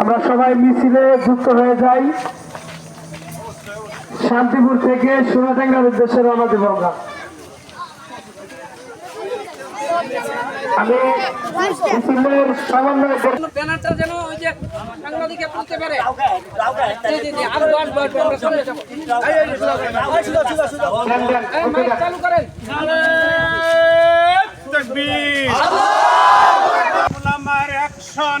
আমরা সবাই মিছিলে যুক্ত হয়ে যাই শান্তিপুর থেকে সোনাডাঙ্গার উদ্দেশ্যে রওনা দেব আমরা আমি মিছিলের সমন্বয় ব্যানারটা যেন ওই যে সাংবাদিকে পারে চালু করেন আমার অ্যাকশন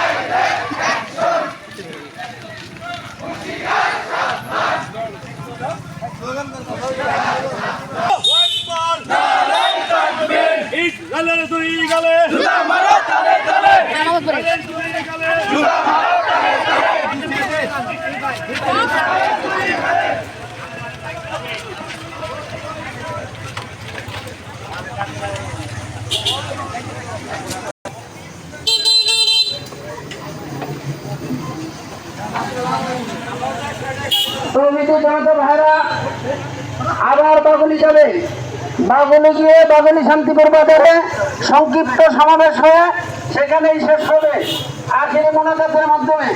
প্রভৃতি জনতা ভাইরা আবার বাগুলি যাবে বাগুলি গিয়ে বাগুলি শান্তিপুর বাজারে সংক্ষিপ্ত সমাবেশ হয়ে সেখানেই শেষ হবে আখের মোনাজাতের মাধ্যমে